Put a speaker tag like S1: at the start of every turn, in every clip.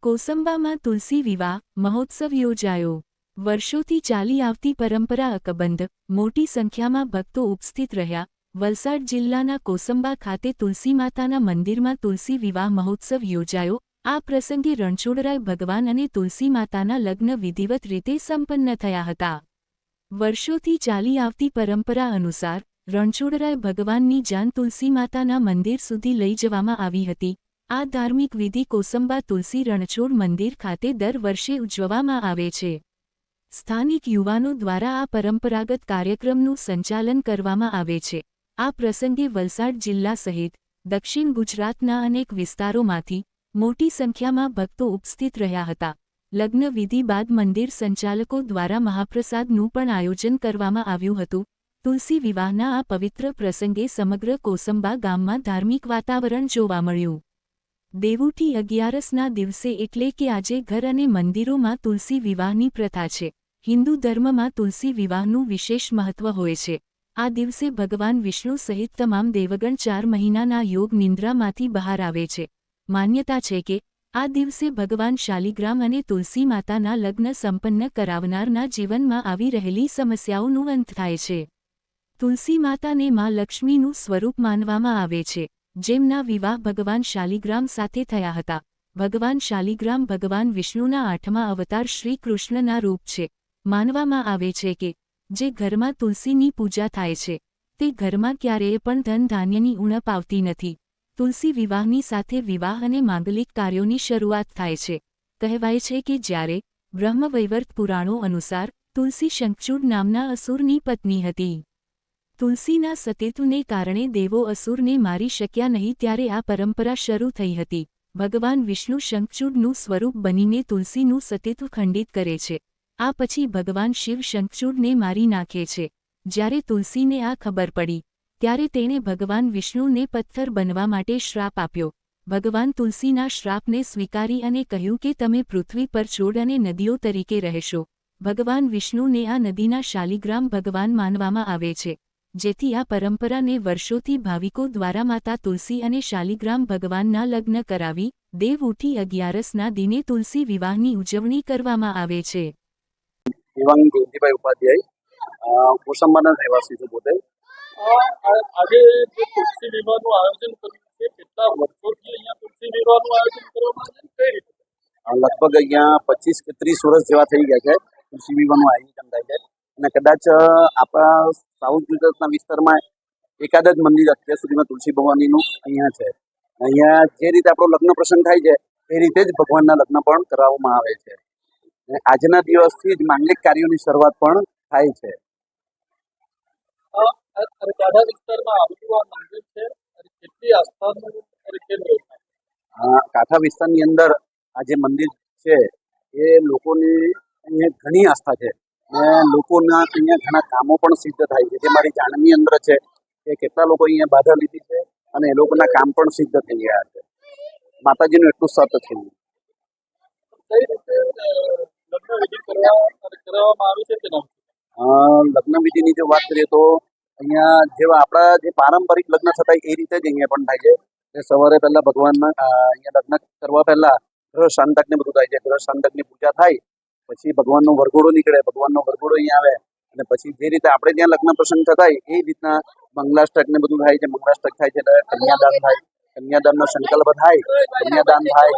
S1: કોસંબામાં તુલસી વિવાહ, મહોત્સવ યોજાયો. વર્ષોથી ચાલી આવતી પરંપરા અકબંધ, મોટી સંખ્યામાં ભક્તો ઉપસ્થિત રહ્યા. વલસાડ જિલ્લાના કોસંબા ખાતે તુલસી માતાના મંદિરમાં તુલસી વિવાહ મહોત્સવ યોજાયો. આ પ્રસંગે રણછોડરાય ભગવાન અને તુલસી માતાના લગ્ન વિધિવત રીતે સંપન્ન થયા હતા. વર્ષોથી ચાલી આવતી પરંપરા અનુસાર રણછોડરાય ભગવાનની જાન તુલસી માતાના મંદિર સુધી લઈ જવામાં આવી હતી. આ ધાર્મિક વિધિ કોસંબા તુલસી રણછોડ મંદિર ખાતે દર વર્ષે ઉજવવામાં આવે છે. સ્થાનિક યુવાનો દ્વારા આ પરંપરાગત કાર્યક્રમનું સંચાલન કરવામાં આવે છે. આ પ્રસંગે વલસાડ જિલ્લા સહિત દક્ષિણ ગુજરાતના અનેક વિસ્તારોમાંથી મોટી સંખ્યામાં ભક્તો ઉપસ્થિત રહ્યા હતા. લગ્ન વિધિ બાદ મંદિર સંચાલકો દ્વારા મહાપ્રસાદનું પણ આયોજન કરવામાં આવ્યું હતું. તુલસી વિવાહના આ પવિત્ર પ્રસંગે સમગ્ર કોસંબા ગામમાં ધાર્મિક વાતાવરણ જોવા મળ્યું. દેવુઠી અગિયારસના દિવસે એટલે કે આજે ઘર અને મંદિરોમાં તુલસી વિવાહની પ્રથા છે. હિન્દુ ધર્મમાં તુલસી વિવાહનું વિશેષ મહત્વ હોય છે. આ દિવસે ભગવાન વિષ્ણુ સહિત તમામ દેવગણ ચાર મહિનાના યોગ નિંદ્રામાંથી બહાર આવે છે. માન્યતા છે કે, આ દિવસે ભગવાન શાલિગ્રામ અને તુલસી માતાના લગ્ન સંપન્ન કરાવનારના જીવનમાં આવી રહેલી સમસ્યાઓનું અંત થાય છે. તુલસી માતાને મા લક્ષ્મીનું સ્વરૂપ માનવામાં આવે છે, જેમના વિવાહ ભગવાન શાલિગ્રામ સાથે થયા હતા. ભગવાન શાલિગ્રામ ભગવાન વિષ્ણુના આઠમા અવતાર શ્રી કૃષ્ણના રૂપ છે. માનવામાં આવે છે કે, જે ઘરમાં તુલસીની પૂજા થાય છે, તે ઘરમાં ક્યારેય પણ ધન ધાન્યની ઉણપ આવતી નથી. તુલસી વિવાહની સાથે વિવાહ અને માંગલિક કાર્યોની શરૂઆત થાય છે. કહેવાય છે કે જ્યારે બ્રહ્મવૈવર્ત પુરાણો અનુસાર તુલસી શંખચૂડ નામના અસુરની પત્ની હતી. તુલસીના સતેતુને કારણે દેવો અસુરને મારી શક્યા નહીં ત્યારે આ પરંપરા શરૂ થઈ હતી. ભગવાન વિષ્ણુ શંખચૂડનું સ્વરૂપ બનીને તુલસીનું સતીત્વ ખંડિત કરે છે. આ પછી ભગવાન શિવ શંખચૂડને મારી નાખે છે. જ્યારે તુલસીને આ ખબર પડી, ત્યારે તેણે ભગવાન વિષ્ણુને પથ્થર બનવા માટે શ્રાપ આપ્યો. ભગવાન તુલસીના શ્રાપને સ્વીકારી અને કહ્યું કે તમે પૃથ્વી પર છોડ અને નદીઓ તરીકે રહેશો. ભગવાન વિષ્ણુને આ નદીના શાલિગ્રામ ભગવાન માનવામાં આવે છે. જેથી આ પરંપરાને વર્ષોથી ભાવિકો દ્વારા માતા તુલસી અને શાલિગ્રામ ભગવાનના લગ્ન કરાવી દેવ ઉઠી અગિયારસના દિને તુલસી વિવાહની ઉજવણી કરવામાં આવે છે.
S2: દેવાંગ જયંતિભાઈ ઉપાધ્યાય કોસંબાના રહેવાસી છું પોતે.
S3: આ- આ- આજે જે તુલસી વિવાહનું આયોજન કર્યું છે કેટલા વર્ષોથી અહીંયા તુલસી વિવાહનું આયોજન કરવામાં આવે કઈ રીતે?
S2: લગભગ અહીંયા પચીસ કે ત્રીસ વર્ષ જેવા થઈ ગયા છે તુલસી વિવાહનું આયોજન થાય છે. અને કદાચ આપણા સાઉથ ગુજરાતના વિસ્તારમાં એકાદ જ મંદિર અત્યાર સુધીમાં તુલસી ભવાનીનું અહીંયા છે. અહીંયા જે રીતે આપણો લગ્ન પ્રસંગ થાય છે એ રીતે જ ભગવાનના લગ્ન પણ કરાવવામાં આવે છે. આજના દિવસથી જ માંગલિક કાર્યોની શરૂઆત પણ થાય છે. કાંઠા વિસ્તારની અંદર આ જે મંદિર છે એ લોકોની અહીંયા ઘણી આસ્થા છે. ને લોકોના અહીંયા ઘણા કામો પણ સિદ્ધ થાય છે. જે મારી જાણની અંદર છે કે કેટલા લોકો અહીંયા બાધા લીધી છે અને એ લોકોના કામ પણ સિદ્ધ થઈ ગયા છે. માતાજીનું એટલું સત
S3: થયું લગ્ન અને
S2: વિધિની જો વાત કરીએ તો અહીંયા જેવા આપણા જે પારંપરિક લગ્ન થતા એ રીતે જ અહીંયા પણ થાય છે. કે સવારે પહેલા ભગવાનના અહીંયા લગ્ન કરવા પહેલા ગ્રહ શાંતક ને બધું થાય છે. ગ્રહ શાંતકની પૂજા થાય પછી ભગવાનનો વરઘોડો નીકળે, ભગવાનનો વરઘોડો અહીંયા આવે અને પછી જે રીતે આપણે ત્યાં લગ્ન પ્રસંગ થતા એ રીતના મંગલાષ્ટક ને બધું થાય છે. મંગલાષ્ટક થાય છે એટલે કન્યાદાન થાય, કન્યાદાનનો સંકલ્પ થાય, કન્યાદાન થાય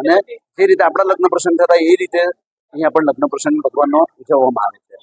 S2: અને જે રીતે આપણા લગ્ન પ્રસંગ થતા એ રીતે અહીંયા પણ લગ્ન પ્રસંગ ભગવાનનો ઉજવવામાં આવે છે.